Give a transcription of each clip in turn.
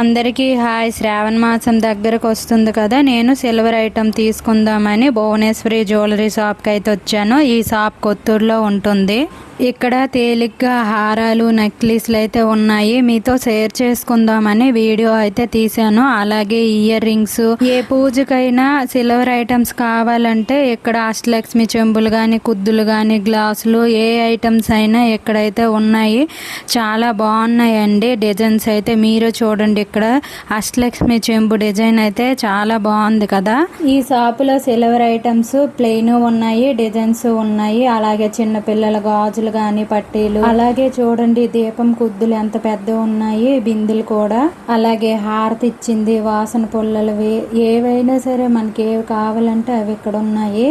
అందరికీ హాయ్. శ్రావణ మాసం దగ్గరకు వస్తుంది కదా. నేను సిల్వర్ ఐటమ్ తీసుకుందామని భువనేశ్వరి జ్యువెలరీ షాప్కి అయితే వచ్చాను. ఈ షాప్ కొత్తూరులో ఉంటుంది. ఇక్కడ తేలిగ్గా హారాలు నెక్లెస్లు అయితే ఉన్నాయి. మీతో షేర్ చేసుకుందామని వీడియో అయితే తీశాను. అలాగే ఇయర్ రింగ్స్. ఏ పూజకైనా సిల్వర్ ఐటమ్స్ కావాలంటే ఇక్కడ అష్టలక్ష్మి చెంబులు కానీ కుద్దులు కానీ గ్లాసులు ఏ ఐటమ్స్ అయినా ఇక్కడైతే ఉన్నాయి. చాలా బాగున్నాయండి. డిజైన్స్ అయితే మీరు చూడండి. ఇక్కడ అష్టలక్ష్మి చెంబు డిజైన్ అయితే చాలా బాగుంది కదా. ఈ షాపులో సిల్వర్ ఐటమ్స్ ప్లెయిన్ ఉన్నాయి డిజైన్స్ ఉన్నాయి అలాగే చిన్న పిల్లల గాజులు కానీ పట్టీలు. అలాగే చూడండి దీపం కుద్దులు ఎంత పెద్ద ఉన్నాయి బిందులు కూడా. అలాగే హారతి ఇచ్చింది వాసన పుల్లలవి. ఏవైనా సరే మనకి ఏవి కావాలంటే అవి ఇక్కడ ఉన్నాయి.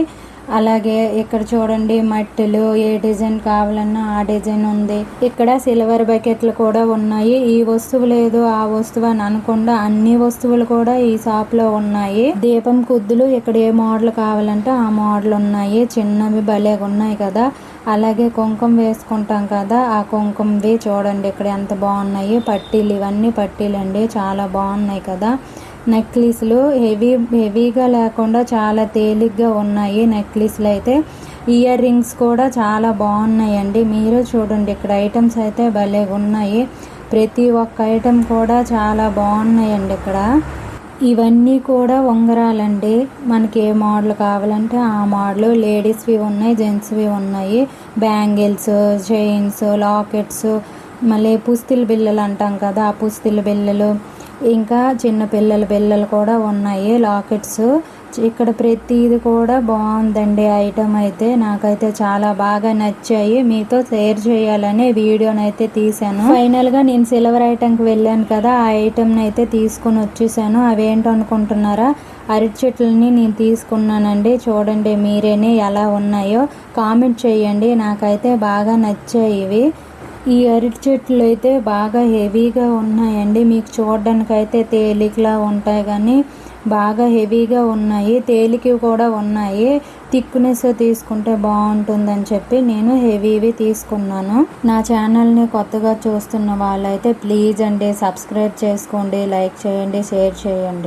అలాగే ఇక్కడ చూడండి మట్టెలు ఏ డిజైన్ కావాలన్నా ఆ డిజైన్ ఉంది. ఇక్కడ సిల్వర్ బకెట్లు కూడా ఉన్నాయి. ఈ వస్తువు లేదు ఆ వస్తువు అని అనకుండా అన్ని వస్తువులు కూడా ఈ షాప్లో ఉన్నాయి. దీపం కుద్దులు ఇక్కడ ఏ మోడల్ కావాలంటే ఆ మోడల్ ఉన్నాయి. చిన్నవి భలేగా ఉన్నాయి కదా. అలాగే కుంకుమ వేసుకుంటాం కదా ఆ కుంకుమవి చూడండి ఇక్కడ ఎంత బాగున్నాయి. పట్టీలు ఇవన్నీ పట్టీలు అండి చాలా బాగున్నాయి కదా. నెక్లెస్లు హెవీ హెవీగా లేకుండా చాలా తేలిగ్గా ఉన్నాయి నెక్లెస్లు అయితే. ఇయర్ రింగ్స్ కూడా చాలా బాగున్నాయండి. మీరు చూడండి ఇక్కడ ఐటమ్స్ అయితే భలే ఉన్నాయి. ప్రతి ఒక్క ఐటెం కూడా చాలా బాగున్నాయండి ఇక్కడ. ఇవన్నీ కూడా ఉంగరాలండి. మనకి ఏ మోడల్ కావాలంటే ఆ మోడల్. లేడీస్వి ఉన్నాయి జెంట్స్వి ఉన్నాయి. బ్యాంగిల్స్ చైన్స్ లాకెట్స్ మళ్ళీ పుస్తిల బిల్లలు అంటాం కదా ఆ పుస్తిల బిల్లలు ఇంకా చిన్న పిల్లల పిల్లలు కూడా ఉన్నాయి లాకెట్స్. ఇక్కడ ప్రతిది కూడా బాగుందండి. ఐటమ్ అయితే నాకైతే చాలా బాగా నచ్చాయి. మీతో షేర్ చేయాలని వీడియోని అయితే తీసాను నేను సిల్వర్ ఐటమ్కి వెళ్ళాను కదా ఆ ఐటమ్ని అయితే తీసుకుని వచ్చేసాను. అవేంటో అనుకుంటున్నారా అరటి చెట్లని నేను తీసుకున్నానండి. చూడండి మీరేనే ఎలా ఉన్నాయో. కామెంట్ చేయండి. నాకైతే బాగా నచ్చాయి ఇవి. ఈ అరటి చెట్లు అయితే బాగా హెవీగా ఉన్నాయండి. మీకు చూడడానికి అయితే తేలికలా ఉంటాయి కానీ బాగా హెవీగా ఉన్నాయి. తేలికి కూడా ఉన్నాయి. థిక్నెస్ తీసుకుంటే బాగుంటుందని చెప్పి నేను హెవీవి తీసుకున్నాను. నా ఛానల్ని కొత్తగా చూస్తున్న వాళ్ళైతే ప్లీజ్ అండి సబ్స్క్రైబ్ చేసుకోండి లైక్ చేయండి షేర్ చేయండి.